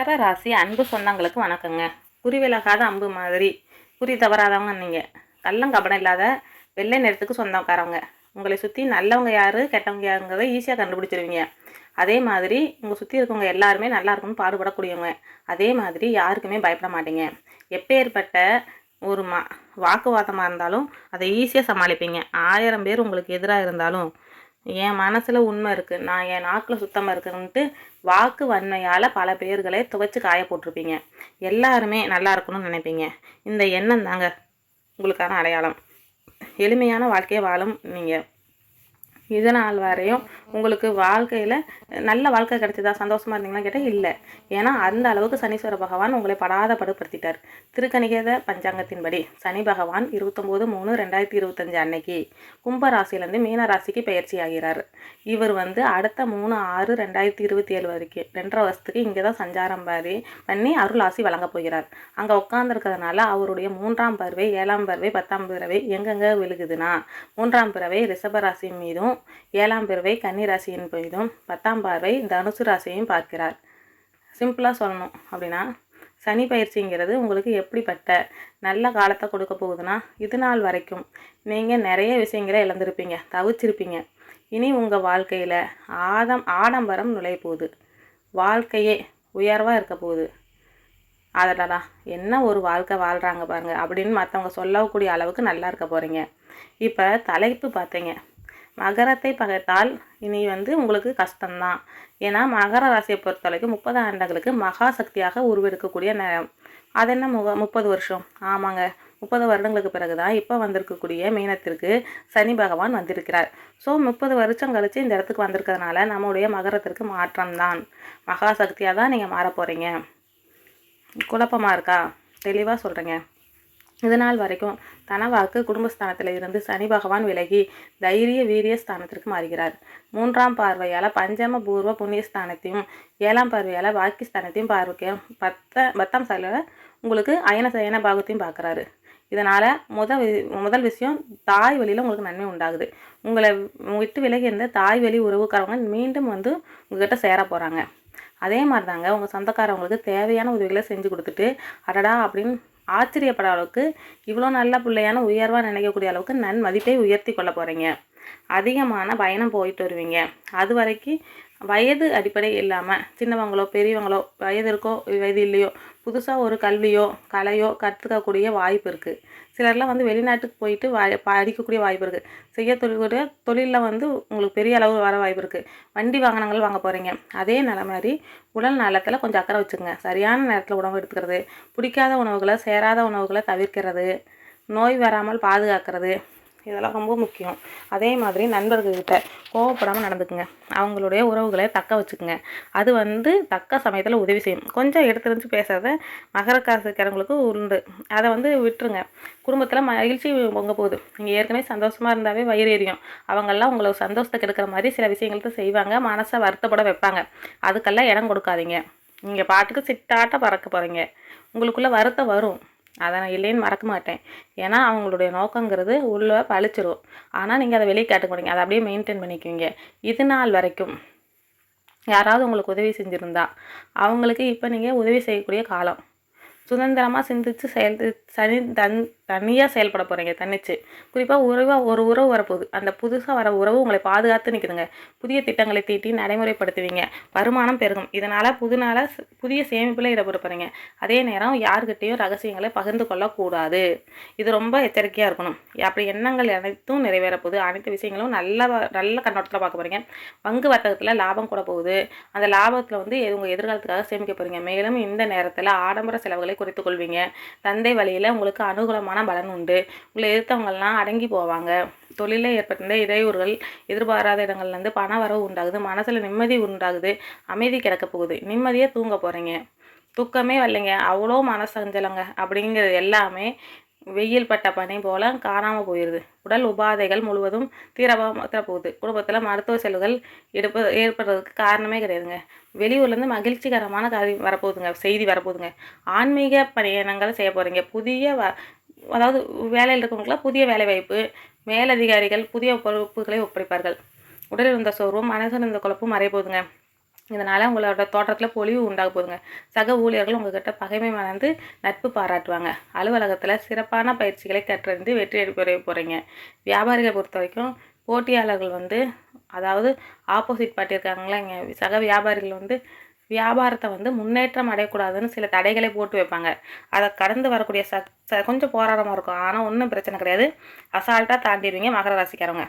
மகர ராசி அன்பு சொந்தங்களுக்கு வணக்கங்க. குறி விலகாத அம்பு மாதிரி. குறி தவறாதவங்க நீங்கள் கள்ளங்கபடம் இல்லாத வெள்ளை நிறத்துக்கு சொந்தக்காரவங்க. உங்களை சுற்றி நல்லவங்க யார் கெட்டவங்க யாருங்கிறத ஈஸியாக கண்டுபிடிச்சிருவீங்க. அதே மாதிரி உங்கள் சுற்றி இருக்கவங்க எல்லாருமே நல்லா இருக்குன்னு பாடுபடக்கூடியவங்க. அதே மாதிரி யாருக்குமே பயப்பட மாட்டீங்க. எப்பேற்பட்ட ஒரு மா வாக்குவாதமாக இருந்தாலும் அதை ஈஸியாக சமாளிப்பீங்க. ஆயிரம் பேர் உங்களுக்கு எதிராக இருந்தாலும் என் மனசில் உண்மை இருக்குது நான் என் நாக்கில் சுத்தமாக இருக்குன்ட்டு வாக்கு வன்மையால் பல பேர்களை துவைச்சு காய போட்டிருப்பீங்க. எல்லாருமே நல்லா இருக்கணும்னு நினைப்பீங்க. இந்த எண்ணம் தாங்க உங்களுக்கான அடையாளம். எளிமையான வாழ்க்கையை வாழும் நீங்கள் இது நாள் வரையும் உங்களுக்கு வாழ்க்கையில் நல்ல வாழ்க்கை கிடைச்சதா? சந்தோஷமாக இருந்தீங்களா கேட்டால் இல்லை. ஏன்னா அந்த அளவுக்கு சனீஸ்வர பகவான் உங்களை படாத படுப்படுத்திட்டார் திருக்கணிகேத பஞ்சாங்கத்தின்படி சனி பகவான் இருபத்தொம்போது மூணு ரெண்டாயிரத்தி இருபத்தஞ்சு அன்னைக்கு கும்ப ராசியிலேருந்து மீன ராசிக்கு பயிற்சி ஆகிறார். இவர் வந்து அடுத்த மூணு ஆறு ரெண்டாயிரத்தி இருபத்தி ஏழு வரைக்கும் ரெண்டரை வருஷத்துக்கு இங்கே தான் சஞ்சாரம் பாதி பண்ணி அருள் ஆசி வழங்க போகிறார். அங்கே உட்காந்துருக்கிறதுனால அவருடைய மூன்றாம் பறவை ஏழாம் பறவை பத்தாம் பறவை எங்கெங்கே விழுகுதுன்னா மூன்றாம் பிறவை ரிஷபராசி மீதும் ஏழாம் பிறவை கன்னிராசியின் மீதும் பத்தாம் பார்வை தனுசு ராசியையும் பார்க்கிறார். சிம்பிளாக சொல்லணும் அப்படின்னா சனி பயிற்சிங்கிறது உங்களுக்கு எப்படிப்பட்ட நல்ல காலத்தை கொடுக்க போகுதுன்னா இது நாள் வரைக்கும் நீங்கள் நிறைய விஷயங்களை இழந்திருப்பீங்க தவிச்சிருப்பீங்க. இனி உங்கள் வாழ்க்கையில் ஆதம் ஆடம்பரம் நுழைய போகுது வாழ்க்கையே உயர்வாக இருக்க போகுது. அதடா என்ன ஒரு வாழ்க்கை வாழ்கிறாங்க பாருங்கள் அப்படின்னு மற்றவங்க சொல்லக்கூடிய அளவுக்கு நல்லா இருக்க போகிறீங்க இப்போ தலைப்பு பார்த்தீங்க. மகரத்தை பகைத்தால் இனி வந்து உங்களுக்கு கஷ்டம்தான். ஏன்னா மகர ராசியை பொறுத்த வரைக்கும் முப்பது ஆண்டுகளுக்கு மகா சக்தியாக உருவெடுக்கக்கூடிய நேரம். அது என்ன முக முப்பது வருஷம்? ஆமாங்க. முப்பது வருடங்களுக்கு பிறகு தான் இப்போ வந்திருக்கக்கூடிய மீனத்திற்கு சனி பகவான் வந்திருக்கிறார். ஸோ முப்பது வருஷம் கழித்து இந்த இடத்துக்கு வந்திருக்கிறதுனால நம்முடைய மகரத்திற்கு மாற்றம்தான். மகா சக்தியாக தான் நீங்கள் மாற போகிறீங்க குழப்பமாக இருக்கா? தெளிவாக சொல்கிறேங்க இது நாள் வரைக்கும் தனவாக்கு குடும்பஸ்தானத்தில் இருந்து சனி பகவான் விலகி தைரிய வீரிய ஸ்தானத்திற்கு மாறுகிறார். மூன்றாம் பார்வையால் பஞ்சம பூர்வ புண்ணியஸ்தானத்தையும் ஏழாம் பார்வையால் பாக்கிஸ்தானத்தையும் பார்வைக்க பத்த பத்தாம் சாலையில் உங்களுக்கு அயன சயன பாகத்தையும் பார்க்குறாரு. இதனால் முத முதல் விஷயம் தாய் வழியில் உங்களுக்கு நன்மை உண்டாகுது. உங்களை விட்டு விலகி இருந்த தாய் வழி உறவுக்காரவங்க மீண்டும் வந்து உங்ககிட்ட சேர போகிறாங்க அதே மாதிரி தாங்க உங்கள் சொந்தக்காரவங்களுக்கு தேவையான உதவிகளை செஞ்சு கொடுத்துட்டு அடடா அப்படின்னு ஆச்சரியப்பட அளவுக்கு இவ்வளோ நல்ல பிள்ளையான உயர்வாக நினைக்கக்கூடிய அளவுக்கு நன் மதிப்பை உயர்த்தி கொள்ள போகிறீங்க அதிகமான பயணம் போயிட்டு வருவீங்க. அது வரைக்கும் வயது அடிப்படை இல்லாமல் சின்னவங்களோ பெரியவங்களோ வயது இருக்கோ வயது இல்லையோ புதுசாக ஒரு கல்வியோ கலையோ கற்றுக்கக்கூடிய வாய்ப்பு இருக்குது சிலர்லாம் வந்து வெளிநாட்டுக்கு போயிட்டு வாய் படிக்கக்கூடிய வாய்ப்பு இருக்குது செய்ய தொழில் தொழிலில் வந்து உங்களுக்கு பெரிய அளவு வர வாய்ப்பு இருக்குது வண்டி வாகனங்கள் வாங்க போகிறீங்க அதே நிலை மாதிரி உடல் நலத்தில் கொஞ்சம் அக்கறை வச்சுக்கோங்க. சரியான நேரத்தில் உணவு எடுத்துக்கிறது பிடிக்காத உணவுகளை சேராத உணவுகளை தவிர்க்கிறது நோய் வராமல் பாதுகாக்கிறது இதெல்லாம் ரொம்ப முக்கியம். அதே மாதிரி நண்பர்கள்கிட்ட கோவப்படாமல் நடந்துக்குங்க. அவங்களுடைய உறவுகளை தக்க வச்சுக்குங்க. அது வந்து தக்க சமயத்தில் உதவி செய்யும். கொஞ்சம் எடுத்துருந்து பேசுகிறத மகரக்காசுக்காரங்களுக்கு உண்டு. அதை வந்து விட்டுருங்க. குடும்பத்தில் மகிழ்ச்சி பொங்க போகுது. நீங்கள் ஏற்கனவே சந்தோஷமாக இருந்தாவே வயிறு எரியும். அவங்கெல்லாம் உங்களை சந்தோஷத்தை கெடுக்கிற மாதிரி சில விஷயங்கள்ட்ட செய்வாங்க. மனசை வருத்தப்பட வைப்பாங்க. அதுக்கெல்லாம் இடம் கொடுக்காதீங்க. நீங்கள் பாட்டுக்கு சிட்டாட்டாக பறக்க போகிறீங்க உங்களுக்குள்ளே வருத்தம் வரும். அதை நான் இல்லைன்னு மறக்க மாட்டேன். ஏன்னா அவங்களுடைய நோக்கங்கிறது உள்ளே பழிச்சிரும். ஆனால் நீங்கள் அதை வெளியே காட்டுக்க மாட்டீங்க அதை அப்படியே மெயின்டைன் பண்ணிக்குவீங்க. இது நாள் வரைக்கும் யாராவது உங்களுக்கு உதவி செஞ்சுருந்தா அவங்களுக்கு இப்போ நீங்கள் உதவி செய்யக்கூடிய காலம். சுதந்திரமாக சிந்திச்சு செயல் சனி தன் தனியாக செயல்பட போகிறீங்க தனிச்சு குறிப்பாக உறவாக ஒரு உறவு வரப்போகுது. அந்த புதுசாக வர உறவு உங்களை பாதுகாத்து நிற்குதுங்க புதிய திட்டங்களை தீட்டி நடைமுறைப்படுத்துவீங்க. வருமானம் பெருகும். இதனால் புதுநாள புதிய சேமிப்பில் ஈடுபட போகிறீங்க அதே நேரம் யார்கிட்டேயும் ரகசியங்களை பகிர்ந்து கொள்ளக்கூடாது. இது ரொம்ப எச்சரிக்கையாக இருக்கணும். அப்படி எண்ணங்கள் அனைத்தும் நிறைவேற போகுது. அனைத்து விஷயங்களும் நல்ல நல்ல கண்ணோட்டத்தில் பார்க்க போகிறீங்க பங்கு வர்த்தகத்தில் லாபம் கூட போகுது. அந்த லாபத்தில் வந்து உங்கள் எதிர்காலத்துக்காக சேமிக்க போகிறீங்க மேலும் இந்த நேரத்தில் ஆடம்பர செலவுகளை குறைத்துக் கொள்வீங்க. தந்தை வழியில் உங்களுக்கு அனுகூலமான பலன் உண்டு. உங்களை எதிர்த்தவங்கள்லாம் அடங்கி போவாங்க. தொழிலில் ஏற்பட்ட இடையூறுகள் எதிர்பாராத இடங்கள்லேருந்து பண வரவு உண்டாகுது. மனசில் நிம்மதி உண்டாகுது. அமைதி கிடக்க போகுது. நிம்மதியாக தூங்க போகிறீங்க தூக்கமே வரலைங்க. அவ்வளோ மனசஞ்சலங்க. அப்படிங்கிறது எல்லாமே வெயில் பட்ட பனி போல் காணாமல் போயிடுது உடல் உபாதைகள் முழுவதும் தீரமாக போகுது. குடும்பத்தில் மருத்துவ செலவுகள் எடுப்ப ஏற்படுறதுக்கு காரணமே கிடையாதுங்க. வெளியூர்லேருந்து மகிழ்ச்சிகரமான காரியம் வரப்போகுதுங்க. செய்தி வரப்போகுதுங்க. ஆன்மீக பயணங்கள் செய்ய போகிறீங்க புதிய வ அதாவது வேலையில் இருக்கவங்களுக்குலாம் புதிய வேலைவாய்ப்பு மேலதிகாரிகள் புதிய பொறுப்புகளை ஒப்படைப்பார்கள். உடலில் இருந்த சோர்வும் மனசில் இருந்த குழப்பும் மறைய போகுதுங்க. இதனால் உங்களோட தோட்டத்தில் பொலிவு உண்டாக போகுதுங்க. சக ஊழியர்கள் உங்ககிட்ட பகைமை மறந்து நட்பு பாராட்டுவாங்க. அலுவலகத்தில் சிறப்பான பயிற்சிகளை கற்றறிந்து வெற்றி பெற போகிறீங்க வியாபாரிகளை பொறுத்த வரைக்கும் போட்டியாளர்கள் வந்து அதாவது ஆப்போசிட் பார்ட்டி இருக்காங்களா இங்கே சக வியாபாரிகள் வந்து வியாபாரத்தை வந்து முன்னேற்றம் அடையக்கூடாதுன்னு சில தடைகளை போட்டு வைப்பாங்க. அதை கடந்து வரக்கூடிய ச ச- கொஞ்சம் போராட்டமாக இருக்கும். ஆனால் ஒன்றும் பிரச்சனை கிடையாது. அசால்ட்டாக தாண்டிடுவீங்க மகர ராசிக்காரவங்க.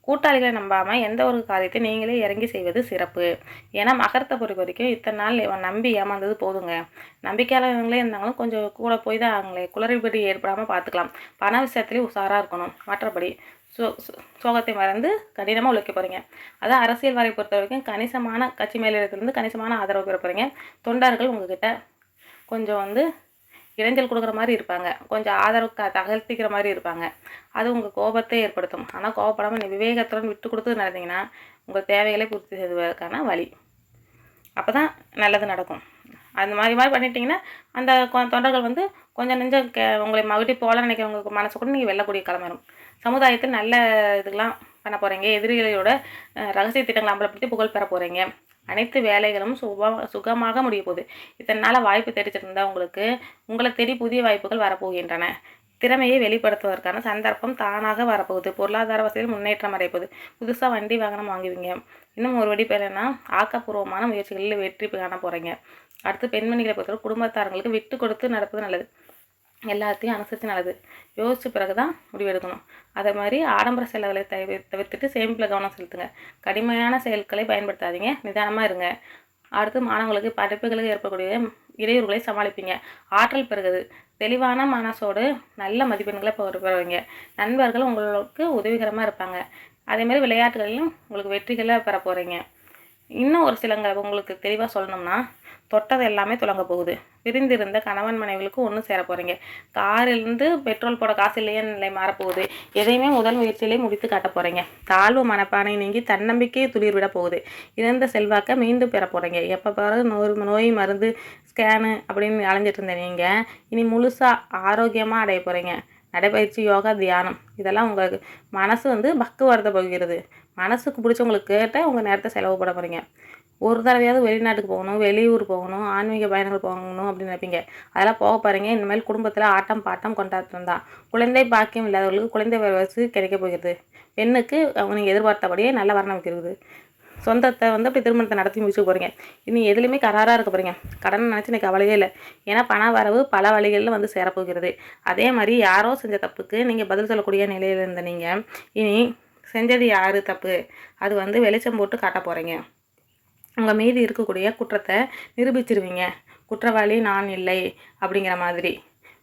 கூட்டாளிகளை நம்பாமல் எந்த ஒரு காரியத்தையும் நீங்களே இறங்கி செய்வது சிறப்பு. ஏன்னா மகரத்தை பொறுத்த வரைக்கும் இத்தனை நாள் இவன் நம்பி ஏமாந்தது போதுங்க. நம்பிக்கையாளர்களே இருந்தாலும் கொஞ்சம் கூட போய் தான் அவங்களே குளறுபடி ஏற்படாமல் பார்த்துக்கலாம். பண விஷயத்துலேயும் உஷாராக இருக்கணும். மற்றபடி சோ சோகத்தை மறந்து கடினமாக உழைக்க போகிறீங்க அதான் அரசியல் வரை பொறுத்த வரைக்கும் கணிசமான கட்சி மேலிடத்திலிருந்து கணிசமான ஆதரவு பெற போகிறீங்க தொண்டர்கள் உங்ககிட்ட கொஞ்சம் வந்து இடைஞ்சல் கொடுக்குற மாதிரி இருப்பாங்க. கொஞ்சம் ஆதரவு க தகர்த்திக்கிற மாதிரி இருப்பாங்க. அது உங்கள் கோபத்தை ஏற்படுத்தும். ஆனால் கோபப்படாமல் நீ விவேகத்துடன் விட்டு கொடுத்து நடந்தீங்கன்னா உங்கள் தேவைகளை பூர்த்தி செய்வதற்கான வழி. அப்போ தான் நல்லது நடக்கும். அந்த மாதிரி மாதிரி பண்ணிட்டீங்கன்னா அந்த கொ- தொண்டர்கள் வந்து கொஞ்சம் நெஞ்சம் கே உங்களை மறுபடியும் போல நினைக்கிறவங்க மனசு கூட நீங்கள் வெல்லக்கூடிய கிளம்பிடும் சமுதாயத்தில் நல்ல இதுக்கெலாம் பண்ண போகிறீங்க எதிரிகளோட ரகசிய திட்டங்களை அம்பலப்படுத்தி புகழ் பெற போகிறீங்க அனைத்து வேலைகளும் சுப சுகமாக முடிய போகுது. இதனால் வாய்ப்பு தேடிச்சிட்டு உங்களுக்கு உங்களை தேடி புதிய வாய்ப்புகள் வரப்போகின்றன. திறமையை வெளிப்படுத்துவதற்கான சந்தர்ப்பம் தானாக வரப்போகுது. பொருளாதார வசதியில் முன்னேற்றம் அடையப்போகுது புதுசாக வண்டி வாகனம் வாங்குவீங்க. இன்னும் ஒரு வடி பேர்னா ஆக்கப்பூர்வமான முயற்சிகளில் வெற்றி காண போகிறீங்க அடுத்து பெண்மணிகளை பொறுத்தவரை குடும்பத்தாரங்களுக்கு விட்டு கொடுத்து நடப்பது நல்லது. எல்லாத்தையும் அனுசரித்து நல்லது. யோசித்து பிறகு தான் முடிவெடுக்கணும். அதே மாதிரி ஆடம்பர செலவுகளை தவிர தவிர்த்துட்டு சேமிப்பில் கவனம் செலுத்துங்க. கடுமையான செயல்களை பயன்படுத்தாதீங்க. நிதானமாக இருங்க. அடுத்து மாணவர்களுக்கு படிப்புகளுக்கு ஏற்படக்கூடிய இடையூறுகளை சமாளிப்பீங்க. ஆற்றல் பெறுகிறது தெளிவான மனசோடு நல்ல மதிப்பெண்களை பெறுவீங்க. நண்பர்கள் உங்களுக்கு உதவிகரமாக இருப்பாங்க. அதே மாதிரி விளையாட்டுகளிலும் உங்களுக்கு வெற்றிகளை பெற போகிறீங்க இன்னும் ஒரு சிலங்க உங்களுக்கு தெளிவாக சொல்லணும்னா தொட்டது எல்லாமே தொடங்க போகுது. பிரிந்திருந்த கணவன் மனைவிகளுக்கு ஒன்று சேர போகிறீங்க காரிலிருந்து பெட்ரோல் போட காசு இல்லையே நிலை மாறப்போகுது. எதையுமே முதல் முயற்சியிலே முடித்து காட்ட போகிறீங்க தாழ்வு மனப்பானை நீங்கி தன்னம்பிக்கையை துளிர் விட போகுது. இழந்த செல்வாக்கை மீண்டும் பெற போகிறீங்க எப்போ பாரு நோய் நோய் மருந்து ஸ்கேனு அப்படின்னு அலைஞ்சிட்டு இருந்த நீங்கள் இனி முழுசாக ஆரோக்கியமாக அடைய போகிறீங்க நடைபயிற்சி யோகா தியானம் இதெல்லாம் உங்களுக்கு மனசு வந்து பக்குவரத்தை போகிறது. மனசுக்கு பிடிச்சவங்களுக்கு கேட்ட உங்கள் நேரத்தை செலவு பண்ண போகிறீங்க ஒரு தடவையாவது வெளிநாட்டுக்கு போகணும் வெளியூர் போகணும் ஆன்மீக பயணங்கள் போகணும் அப்படின்னு நினைப்பீங்க. அதெல்லாம் போக பாருங்க. இனிமேல் குடும்பத்தில் ஆட்டம் பாட்டம் கொண்டாட்டம் தான். குழந்தை பாக்கியம் இல்லாதவர்களுக்கு குழந்தை வசதி கிடைக்க போகிறது. பெண்ணுக்கு அவங்க நீங்கள் எதிர்பார்த்தபடியே நல்ல வரணம் வைக்கிறது சொந்தத்தை வந்து அப்படி திருமணத்தை நடத்தி முடிச்சு போகிறீங்க இனி எதுலேயுமே கராராக இருக்க போகிறீங்க கடன் நினச்சி எனக்கு கவலையே இல்லை. ஏன்னா பண வரவு பல வழிகளில் வந்து சேரப்போகிறது. அதே மாதிரி யாரோ செஞ்ச தப்புக்கு நீங்கள் பதில் சொல்லக்கூடிய நிலையில் இருந்த நீங்கள் இனி செஞ்சது யார் தப்பு? அது வந்து வெளிச்சம் போட்டு காட்ட போகிறீங்க உங்கள் மீது இருக்கக்கூடிய குற்றத்தை நிரூபிச்சிருவீங்க. குற்றவாளி நான் இல்லை அப்படிங்கிற மாதிரி.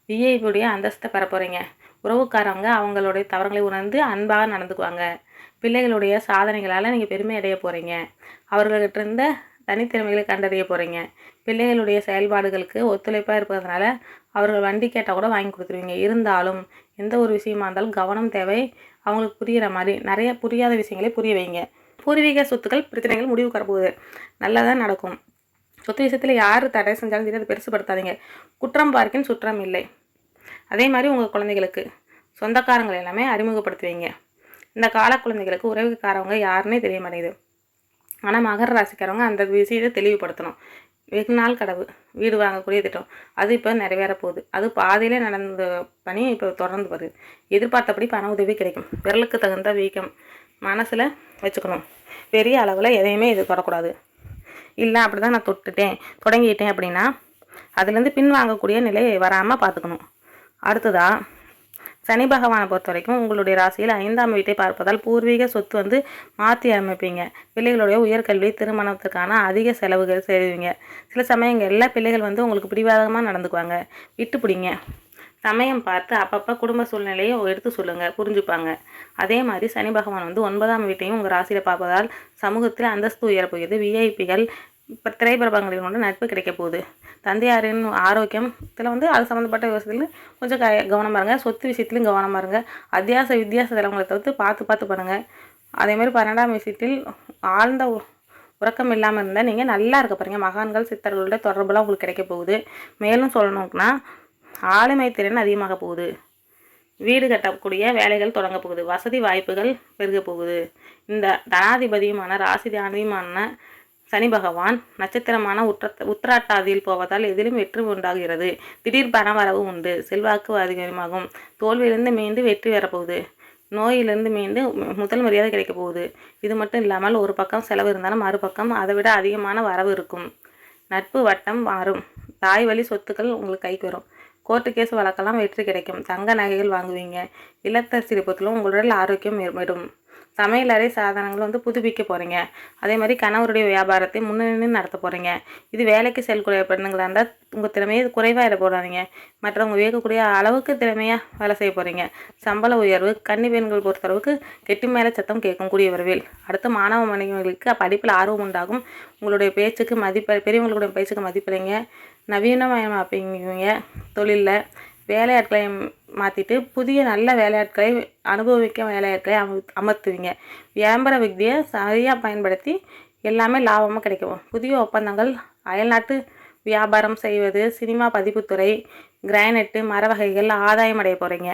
விஐபியுடைய அந்தஸ்தை பெற போகிறீங்க உறவுக்காரங்க அவங்களுடைய தவறுகளை உணர்ந்து அன்பாக நடந்துக்குவாங்க. பிள்ளைகளுடைய சாதனைகளால் நீங்கள் பெருமை அடைய போகிறீங்க அவர்கள்கிட்ட இருந்த தனித்திறமைகளை கண்டறிய போகிறீங்க பிள்ளைகளுடைய செயல்பாடுகளுக்கு ஒத்துழைப்பாக இருப்பதனால அவர்கள் வண்டி கேட்டால் கூட வாங்கி கொடுத்துருவீங்க. இருந்தாலும் எந்த ஒரு விஷயமா இருந்தாலும் கவனம் தேவை அவங்களுக்கு புரிகிற மாதிரி. நிறைய புரியாத விஷயங்களை புரிய வைங்க. பூர்வீக சொத்துக்கள் பிரச்சனைகள் முடிவு வரப்போகுது. தான் நடக்கும். சொத்து விஷயத்தில் யார் தடை செஞ்சாலும் சரி அதை பெருசுப்படுத்தாதீங்க குற்றம் பார்க்கின் சுற்றம் இல்லை. அதே மாதிரி உங்கள் குழந்தைகளுக்கு. சொந்தக்காரங்களை எல்லாமே அறிமுகப்படுத்துவீங்க. இந்த கால குழந்தைகளுக்கு உறவுக்காரவங்க யாருன்னே தெரிய மாட்டேங்குது. ஆனால் மகர ராசிக்காரவங்க அந்த விஷயத்தை தெளிவுபடுத்தணும். வெகு நாள் கடவு வீடு வாங்கக்கூடிய திட்டம். அது இப்போ நிறைவேற போகுது. அது பாதியிலே நடந்த பணி இப்போ தொடர்ந்து வருது. எதிர்பார்த்தபடி பண உதவி கிடைக்கும். விரலுக்கு தகுந்த வீக்கம். மனசில் வச்சுக்கணும். பெரிய அளவில் எதையுமே இது தொடக்கூடாது. இல்லை அப்படி தான் நான் தொட்டுட்டேன் தொடங்கிட்டேன் அப்படின்னா அதுலேருந்து பின் வாங்கக்கூடிய நிலை வராமல் பார்த்துக்கணும் அடுத்ததாக சனி பகவானை பொறுத்த வரைக்கும் உங்களுடைய ராசியில் ஐந்தாம் வீட்டை பார்ப்பதால் பூர்வீக சொத்து வந்து மாற்றி அமைப்பீங்க. பிள்ளைகளுடைய உயர்கல்வி திருமணத்துக்கான அதிக செலவுகள் செய்வீங்க. சில சமயங்களில் பிள்ளைகள் வந்து உங்களுக்கு பிடிவாதமாக நடந்துக்குவாங்க. விட்டு பிடிங்க சமயம் பார்த்து அப்பப்போ குடும்ப சூழ்நிலையை எடுத்து சொல்லுங்கள் புரிஞ்சுப்பாங்க. அதே மாதிரி சனி பகவான் வந்து ஒன்பதாம் வீட்டையும் உங்கள் ராசியில் பார்ப்பதால் சமூகத்தில் அந்தஸ்து உயரப்போகிறது விஐபிகள் இப்போ திரைப்பிரபலங்களில் கொண்டு நட்பு கிடைக்க போகுது. தந்தையாரின் ஆரோக்கியம் இதில் வந்து அது சம்மந்தப்பட்ட விஷயத்தில் கொஞ்சம் க கவனமாக இருங்க. சொத்து விஷயத்துலையும் கவனமாக இருங்க. அத்தியாச வித்தியாச தலைவங்களை தவிர்த்து பார்த்து பார்த்து பண்ணுங்கள் அதேமாதிரி பன்னெண்டாம் விஷயத்தில் ஆழ்ந்த உ- உறக்கம் இல்லாமல் இருந்தால் நீங்கள் நல்லா இருக்க பாருங்கள் மகான்கள் சித்தர்களோட தொடர்புலாம் உங்களுக்கு கிடைக்க போகுது. மேலும் சொல்லணும்னா ஆளுமை திறன் அதிகமாக போகுது. வீடு கட்டக்கூடிய வேலைகள் தொடங்க போகுது. வசதி வாய்ப்புகள் பெருக போகுது. இந்த தனாதிபதியுமான ராசி தானியுமான சனி பகவான் நட்சத்திரமான உற்ற உத்திராட்டாதியில் போவதால் எதிலும் வெற்றி உண்டாகிறது. திடீர் பணவரவு உண்டு. செல்வாக்கு அதிகமாகும். தோல்வியிலிருந்து மீண்டு வெற்றி வரப்போகுது நோயிலிருந்து மீண்டு முதல் மரியாதை கிடைக்க போகுது. இது மட்டும் இல்லாமல் ஒரு பக்கம் செலவு இருந்தாலும் மறுபக்கம் அதை விட அதிகமான வரவு இருக்கும். நட்பு வட்டம் மாறும். தாய் வழி சொத்துக்கள் உங்களுக்கு கைக்கு வரும் கோர்ட்டு கேஸ் வழக்கெல்லாம் வெற்றி கிடைக்கும். தங்க நகைகள் வாங்குவீங்க. இல்லத்தரசி சிரிப்பத்திலும் உங்களுடைய ஆரோக்கியம் மேம்படும். சமையலறை சாதனங்களை வந்து புதுப்பிக்க போகிறீங்க அதே மாதிரி கணவருடைய வியாபாரத்தை முன்னணி நடத்த போகிறீங்க இது வேலைக்கு செல்லக்கூடிய பெண்ணுங்களாக இருந்தால் உங்கள் திறமையை குறைவாக போடாதீங்க. மற்றவங்க வியக்கக்கூடிய அளவுக்கு திறமையாக வேலை செய்ய போகிறீங்க சம்பள உயர்வு கன்னி பெண்கள் பொறுத்தளவுக்கு கெட்டி மேலே சத்தம் கேட்கும் கூடிய விரைவில் அடுத்து மாணவ மாணவிகளுக்கு படிப்பில் ஆர்வம் உண்டாகும். உங்களுடைய பேச்சுக்கு மதிப்பு பெரியவங்களுடைய பேச்சுக்கு மதிப்பிடுங்க. நவீனமயமாப்பீங்க தொழிலில் வேலையாட்களை மாற்றிட்டு புதிய நல்ல வேலையாட்களை அனுபவிக்க வேலையாட்களை அம அமர்த்துவீங்க. விளம்பர வித்தியை சரியாக பயன்படுத்தி எல்லாமே லாபமாக கிடைக்கும் புதிய ஒப்பந்தங்கள் அயல்நாட்டு வியாபாரம் செய்வது சினிமா பதிப்புத்துறை கிரானைட்டு மர வகைகள் ஆதாயம் அடைய போகிறீங்க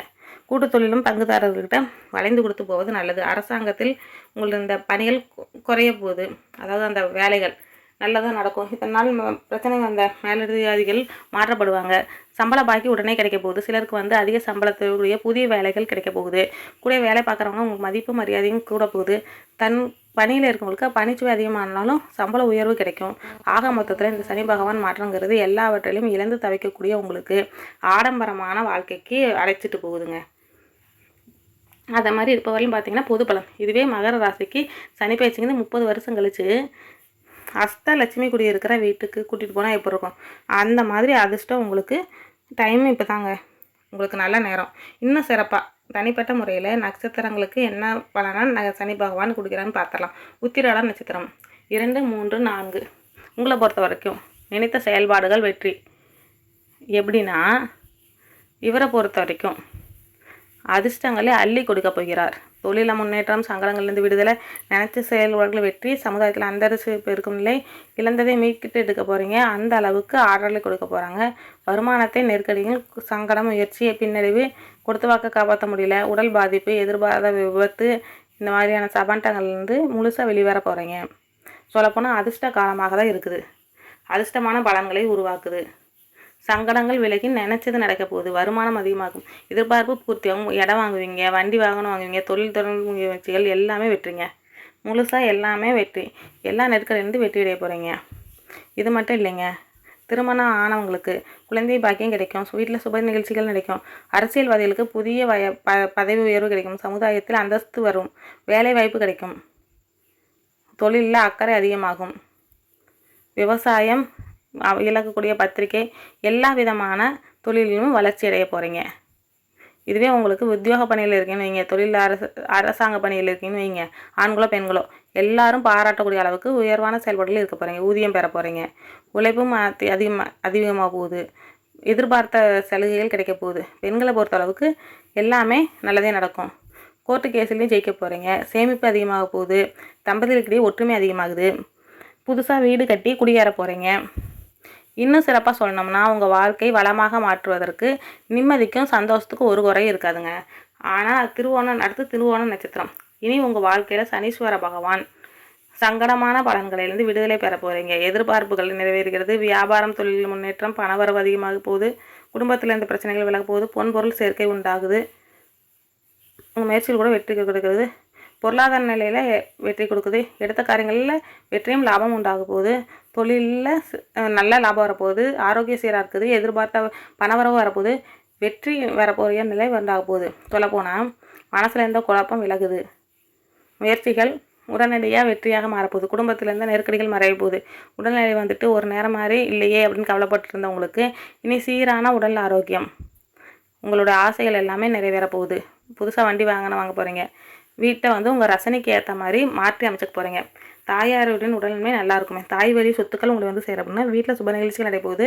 கூட்டு தொழிலும் பங்குதாரர்கள்கிட்ட வளைந்து கொடுத்து போவது நல்லது. அரசாங்கத்தில் உங்களது இந்த பணிகள் குறைய போகுது. அதாவது அந்த வேலைகள் நல்லதாக நடக்கும். இத்தனை நாள் பிரச்சனை வந்த மேலதிகாரிகள் மாற்றப்படுவாங்க. சம்பள பாக்கி உடனே கிடைக்க போகுது. சிலருக்கு வந்து அதிக சம்பளத்துடைய புதிய வேலைகள் கிடைக்க போகுது. கூட வேலை பார்க்குறவங்க உங்களுக்கு மதிப்பு மரியாதையும் கூட போகுது. தன் பணியில் இருக்கவங்களுக்கு பணிச்சுவை அதிகமானாலும் சம்பள உயர்வு கிடைக்கும். ஆக மொத்தத்தில் இந்த சனி பகவான் மாற்றங்கிறது எல்லாவற்றிலும் இழந்து தவிக்கக்கூடிய உங்களுக்கு ஆடம்பரமான வாழ்க்கைக்கு அழைச்சிட்டு போகுதுங்க. அதை மாதிரி இப்போ வரையும் பார்த்தீங்கன்னா பொது பலன் இதுவே மகர ராசிக்கு சனி பயிற்சிங்கிறது முப்பது வருஷம் கழிச்சு அஷ்டலட்சுமி குடியிருக்கிற வீட்டுக்கு கூட்டிகிட்டு போனால் எப்படி இருக்கும்? அந்த மாதிரி அதிர்ஷ்டம் உங்களுக்கு டைம் இப்போ தாங்க உங்களுக்கு நல்ல நேரம். இன்னும் சிறப்பாக தனிப்பட்ட முறையில் நட்சத்திரங்களுக்கு என்ன பலனா ந- சனி பகவான் கொடுக்குறான்னு பார்த்துடலாம். உத்திராடம் நட்சத்திரம். இரண்டு மூன்று நான்கு. உங்களை பொறுத்த வரைக்கும் நினைத்த செயல்பாடுகள் வெற்றி. எப்படின்னா இவரை பொறுத்த வரைக்கும் அதிர்ஷ்டங்களை அள்ளி கொடுக்க போகிறார். தொழில முன்னேற்றம் சங்கடங்கள்லேருந்து விடுதலை நினைச்ச செயல்பாடுகள் வெற்றி சமுதாயத்தில் அந்தரிசு பெருக்கும் நிலை இழந்ததை மீட்கிட்டு எடுக்க போகிறீங்க அந்த அளவுக்கு ஆற்றலை கொடுக்க போகிறாங்க வருமானத்தை நெருக்கடிகள் சங்கடம் முயற்சி பின்னடைவு கொடுத்து வாக்க காப்பாற்ற முடியல. உடல் பாதிப்பு எதிர்பாராத விபத்து இந்த மாதிரியான சபாண்டங்கள்லேருந்து முழுசாக வெளிவர போகிறீங்க சொல்லப்போனால் அதிர்ஷ்ட காலமாக தான் இருக்குது. அதிர்ஷ்டமான பலன்களை உருவாக்குது. சங்கடங்கள் விலகி நினைச்சது நடக்க போகுது வருமானம் அதிகமாகும். எதிர்பார்ப்பு பூர்த்தியாகும். இடம் வாங்குவீங்க வண்டி வாகனம் வாங்குவீங்க தொழில் தொடர்பு முயற்சிகள் எல்லாமே வெற்றிங்க. முழுசாக எல்லாமே வெற்றி. எல்லா நெருக்கடியிலிருந்து வெற்றி அடைய போகிறீங்க இது மட்டும் இல்லைங்க. திருமணம் ஆனவங்களுக்கு குழந்தை பாக்கியம் கிடைக்கும். வீட்டில் சுப நிகழ்ச்சிகள் நடக்கும். அரசியல்வாதிகளுக்கு புதிய வய ப பதவி உயர்வு கிடைக்கும். சமுதாயத்தில் அந்தஸ்து வரும். வேலை வாய்ப்பு கிடைக்கும். தொழிலில் அக்கறை அதிகமாகும். விவசாயம் இழக்கக்கூடிய பத்திரிகை எல்லா விதமான தொழிலிலும் வளர்ச்சி அடைய போகிறீங்க இதுவே உங்களுக்கு உத்தியோக பணியில் இருக்கீங்கன்னு வைங்க தொழில் அரசு அரசாங்க பணியில் இருக்கீங்கன்னு வைங்க ஆண்களோ பெண்களோ எல்லாரும் பாராட்டக்கூடிய அளவுக்கு உயர்வான செயல்பாடுகள் இருக்க போகிறீங்க ஊதியம் பெற போகிறீங்க உழைப்பும் அதி அதிகமாக அதிகமாக போகுது. எதிர்பார்த்த சலுகைகள் கிடைக்க போகுது. பெண்களை பொறுத்த அளவுக்கு எல்லாமே நல்லதே நடக்கும். கோர்ட்டு கேஸ்லேயும் ஜெயிக்க போகிறீங்க சேமிப்பு அதிகமாக போகுது. தம்பதிகளுக்கிடையே ஒற்றுமை அதிகமாகுது. புதுசாக வீடு கட்டி குடியேற போகிறீங்க இன்னும் சிறப்பாக சொல்லணும்னா உங்கள் வாழ்க்கை வளமாக மாற்றுவதற்கு நிம்மதிக்கும் சந்தோஷத்துக்கும் ஒரு குறை இருக்காதுங்க. ஆனால் திருவோணம் அடுத்து திருவோணம் நட்சத்திரம். இனி உங்கள் வாழ்க்கையில் சனீஸ்வர பகவான் சங்கடமான பலன்களிலிருந்து விடுதலை பெற போகிறீங்க எதிர்பார்ப்புகள் நிறைவேறுகிறது. வியாபாரம் தொழில் முன்னேற்றம் பணவரவு அதிகமாக போகுது. குடும்பத்தில் இந்த பிரச்சனைகள் விலக போகுது. பொன் பொருள் சேர்க்கை உண்டாகுது. உங்கள் முயற்சியில் கூட வெற்றி கொடுக்கிறது பொருளாதார நிலையில் வெற்றி கொடுக்குது. எடுத்த காரியங்களில் வெற்றியும் லாபம் உண்டாக போகுது. தொழிலில் நல்ல லாபம் வரப்போகுது ஆரோக்கிய சீராக இருக்குது எதிர்பார்த்த பணவரவு வரப்போகுது வெற்றி வரப்போகிற நிலை வந்தாக போகுது. சொல்லப்போனால் மனசில் இருந்த குழப்பம் விலகுது. முயற்சிகள் உடனடியாக வெற்றியாக மாறப்போகுது. குடும்பத்திலேருந்து நெருக்கடிகள் மறைய போகுது. உடல்நிலை வந்துட்டு ஒரு நேரம் மாதிரி இல்லையே அப்படின்னு கவலைப்பட்டு இருந்தவங்களுக்கு இனி சீரான உடல் ஆரோக்கியம் உங்களோட ஆசைகள் எல்லாமே நிறைவேற போகுது. புதுசாக வண்டி வாங்கின வாங்க போகிறீங்க வீட்டை வந்து உங்கள் ரசனைக்கு ஏற்ற மாதிரி மாற்றி அமைச்சுக்க போகிறீங்க தாயாருடன் உடல்நிலை நல்லா இருக்குமே. தாய் வழி சொத்துக்கள் உங்களுக்கு வந்து சேர அப்படின்னா வீட்டில் சுப நிகழ்ச்சிகள் நடைபோகுது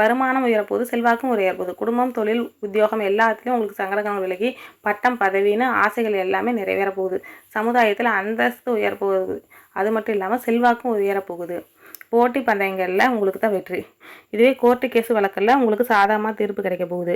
வருமானம் உயரப்போகுது. செல்வாக்கும் உயரப்போகுது. குடும்பம் தொழில் உத்தியோகம் எல்லாத்துலேயும் உங்களுக்கு சங்கடங்கள் விலகி பட்டம் பதவின்னு ஆசைகள் எல்லாமே நிறைவேற போகுது சமுதாயத்தில் அந்தஸ்து உயரப்போகுது. அது மட்டும் இல்லாமல் செல்வாக்கும் உயரப்போகுது. போட்டி பந்தயங்களில் உங்களுக்கு தான் வெற்றி. இதுவே கோர்ட்டு கேஸ் வழக்கில் உங்களுக்கு சாதகமாக தீர்ப்பு கிடைக்க போகுது.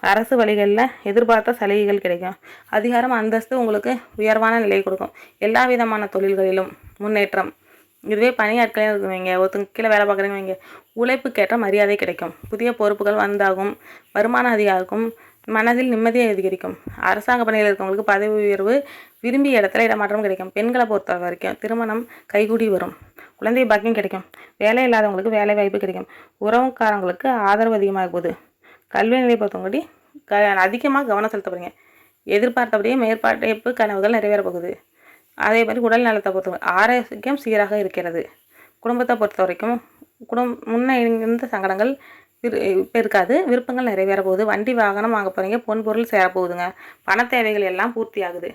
அரசு வழிகளில் எதிர்பார்த்த சலுகைகள் கிடைக்கும். அதிகாரம் அந்தஸ்து உங்களுக்கு உயர்வான நிலையை கொடுக்கும். எல்லா விதமான தொழில்களிலும் முன்னேற்றம். இதுவே பணியாட்களே இருக்குவீங்க. ஒருத்தங்க கீழே வேலை பார்க்குறீங்க வைங்க உழைப்புக்கேற்ற மரியாதை கிடைக்கும். புதிய பொறுப்புகள் வந்தாகும். வருமானம் அதிகாரிக்கும் மனதில் நிம்மதியை அதிகரிக்கும். அரசாங்க பணியில் இருக்கவங்களுக்கு பதவி உயர்வு விரும்பிய இடத்துல இடமாற்றம் கிடைக்கும். பெண்களை பொறுத்த வரைக்கும் திருமணம் கைகூடி வரும். குழந்தை பாக்கியம் கிடைக்கும். வேலை இல்லாதவங்களுக்கு வேலை வாய்ப்பு கிடைக்கும். உறவுக்காரங்களுக்கு ஆதரவு அதிகமாக போகுது. கல்வி நிலையை பொறுத்தவங்கடி க அதிகமாக கவனம் செலுத்தப்படுங்க போகிறீங்க எதிர்பார்த்தபடியே மேற்பாட்டைப்பு கனவுகள் நிறைவேற போகுது. அதே மாதிரி உடல் நலத்தை பொறுத்த ஆரோக்கியம் சீராக இருக்கிறது. குடும்பத்தை பொறுத்த வரைக்கும் குடும் முன்ன இருந்த சங்கடங்கள் இப்போ இருக்காது. விருப்பங்கள் நிறைவேற போகுது. வண்டி வாகனம் வாங்க போகிறீங்க பொன் பொருள் சேரப்போகுதுங்க பண தேவைகள் எல்லாம் பூர்த்தி ஆகுது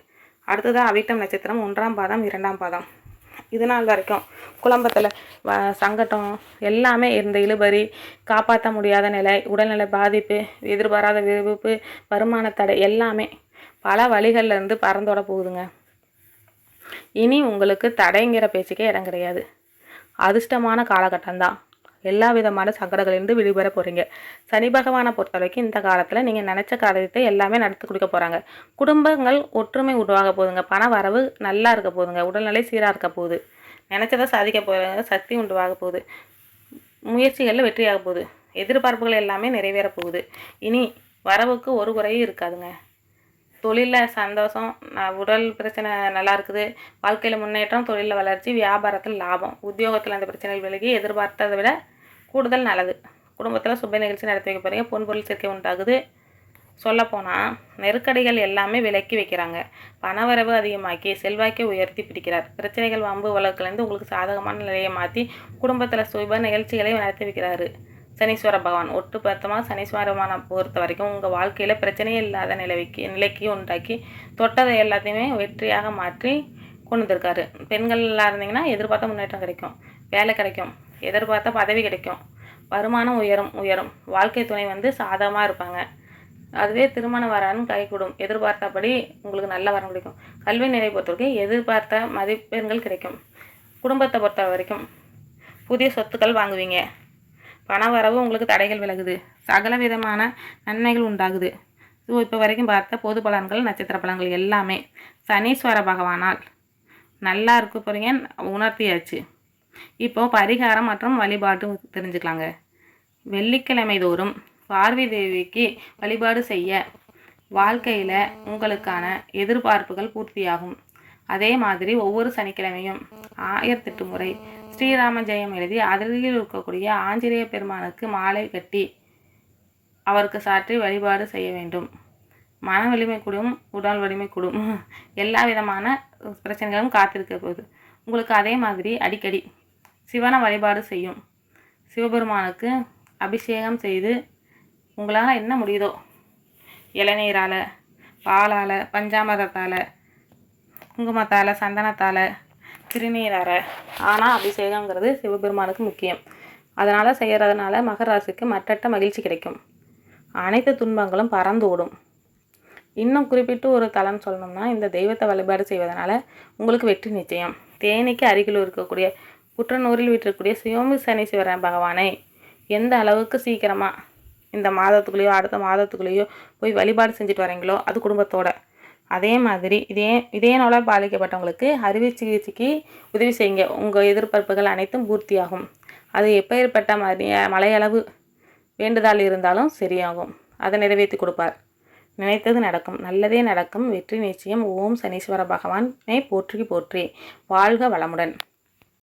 அடுத்ததாக அவிட்டம் நட்சத்திரம் ஒன்றாம் பாதம் இரண்டாம் பாதம். இது நாள் வரைக்கும். குழம்பத்தில் வ சங்கடம் எல்லாமே இருந்த இழுபறி காப்பாற்ற முடியாத நிலை உடல்நிலை பாதிப்பு எதிர்பாராத விருப்பு வருமான தடை எல்லாமே பல வழிகள்லேருந்து பறந்தோட போகுதுங்க. இனி உங்களுக்கு தடைங்கிற பேச்சுக்கே இடம் கிடையாது. அதிர்ஷ்டமான காலகட்டம் தான் எல்லா விதமான சங்கடங்களிலிருந்து விடுபெற போகிறீங்க சனி பகவானை பொறுத்த வரைக்கும் இந்த காலத்தில் நீங்கள் நினச்ச காரியத்தை எல்லாமே நடத்தி கொடுக்க போகிறாங்க குடும்பங்கள் ஒற்றுமை உருவாக போகுதுங்க. பண வரவு நல்லா இருக்க போகுதுங்க. உடல்நிலை சீராக இருக்க போகுது. நினச்சதை சாதிக்க போகிறாங்க சக்தி உண்டுவாக போகுது. முயற்சிகளில் வெற்றியாக போகுது. எதிர்பார்ப்புகள் எல்லாமே நிறைவேற போகுது. இனி வரவுக்கு ஒரு குறையும் இருக்காதுங்க. தொழிலில் சந்தோஷம் உடல் பிரச்சனை நல்லா இருக்குது. வாழ்க்கையில் முன்னேற்றம் தொழிலில் வளர்ச்சி வியாபாரத்தில் லாபம். உத்தியோகத்தில் அந்த பிரச்சனைகள் விலகி எதிர்பார்த்ததை விட கூடுதல் நல்லது. குடும்பத்தில் சுப நிகழ்ச்சி நடத்தி வைக்க போகிறீங்க பொன்பொருள் சேர்க்கை உண்டாகுது. சொல்லப்போனால் நெருக்கடிகள் எல்லாமே விலக்கி வைக்கிறாங்க. பணவரவு அதிகமாக்கி செல்வாக்கை உயர்த்தி பிடிக்கிறார். பிரச்சனைகள் வம்பு வழக்குலேருந்து உங்களுக்கு சாதகமான நிலையை மாற்றி குடும்பத்தில் சுப நிகழ்ச்சிகளை நடத்தி வைக்கிறாரு. சனீஸ்வர பகவான். ஒட்டு பத்தமாக சனீஸ்வரமான பொறுத்த வரைக்கும் உங்கள் வாழ்க்கையில் பிரச்சனையே இல்லாத நிலைக்கு நிலைக்கு உண்டாக்கி தொட்டதை எல்லாத்தையுமே வெற்றியாக மாற்றி கொண்டு வந்திருக்காரு பெண்கள்லாம் இருந்தீங்கன்னா எதிர்பார்த்த முன்னேற்றம் கிடைக்கும். வேலை கிடைக்கும். எதிர்பார்த்த பதவி கிடைக்கும். வருமானம் உயரும் உயரும். வாழ்க்கை துணை வந்து சாதகமாக இருப்பாங்க. அதுவே திருமண வரான்னு கைகூடும் எதிர்பார்த்தபடி உங்களுக்கு நல்ல வரம் கிடைக்கும். கல்வி நிலை பொறுத்த வரைக்கும் எதிர்பார்த்த மதிப்பெண்கள் கிடைக்கும். குடும்பத்தை பொறுத்த வரைக்கும் புதிய சொத்துக்கள் வாங்குவீங்க. பண வரவு உங்களுக்கு தடைகள் விலகுது. சகல விதமான நன்மைகள் உண்டாகுது. ஸோ இப்போ வரைக்கும் பார்த்த பொது பலன்கள் நட்சத்திர பலன்கள் எல்லாமே. சனீஸ்வர பகவானால் நல்லா இருக்க போகிறீங்க உணர்த்தியாச்சு. இப்போ பரிகாரம் மற்றும் வழிபாட்டு தெரிஞ்சுக்கலாங்க. வெள்ளிக்கிழமை தோறும் பார்வை தேவிக்கு வழிபாடு செய்ய வாழ்க்கையில் உங்களுக்கான எதிர்பார்ப்புகள் பூர்த்தியாகும். அதே மாதிரி ஒவ்வொரு சனிக்கிழமையும் ஆயிரத்தெட்டு முறை ஸ்ரீராம ஜெயம் எழுதி அருகில் இருக்கக்கூடிய ஆஞ்சநேய பெருமானுக்கு மாலை கட்டி அவருக்கு சாற்றி வழிபாடு செய்ய வேண்டும். மன வலிமை கூடும் உடல் வலிமை கூடும். எல்லா விதமான பிரச்சனைகளும் காத்திருக்க போகுது. உங்களுக்கு அதே மாதிரி அடிக்கடி சிவனை வழிபாடு செய்யும். சிவபெருமானுக்கு அபிஷேகம் செய்து உங்களால் என்ன முடியுதோ இளநீரால் பாலால் பஞ்சாமதத்தால் குங்குமத்தால் சந்தனத்தால் திருநீரார. ஆனால் அபிஷேகங்கிறது சிவபெருமானுக்கு முக்கியம். அதனால் செய்கிறதுனால மகராசிக்கு மற்றட்ட மகிழ்ச்சி கிடைக்கும். அனைத்து துன்பங்களும் பறந்து ஓடும் இன்னும் குறிப்பிட்டு ஒரு தலம் சொல்லணும்னா இந்த தெய்வத்தை வழிபாடு செய்வதனால உங்களுக்கு வெற்றி நிச்சயம். தேனிக்கு அருகில் இருக்கக்கூடிய புற்றநூரில் விட்டிருக்கக்கூடிய சிவம்பு சனீஸ்வரன் பகவானை எந்த அளவுக்கு சீக்கிரமாக இந்த மாதத்துக்குள்ளேயோ அடுத்த மாதத்துக்குள்ளேயோ போய் வழிபாடு செஞ்சுட்டு வரீங்களோ அது குடும்பத்தோட. அதே மாதிரி இதே இதே நோளால் பாதிக்கப்பட்டவங்களுக்கு அறுவை சிகிச்சைக்கு உதவி செய்யுங்க. உங்கள் எதிர்பார்ப்புகள் அனைத்தும் பூர்த்தியாகும். அது எப்பேற்பட்ட மாதிரி மலையளவு வேண்டுதல் இருந்தாலும் சரியாகும். அதை நிறைவேற்றி கொடுப்பார். நினைத்தது நடக்கும். நல்லதே நடக்கும். வெற்றி நிச்சயம். ஓம் சனீஸ்வர பகவானை போற்றி போற்றி. வாழ்க வளமுடன்.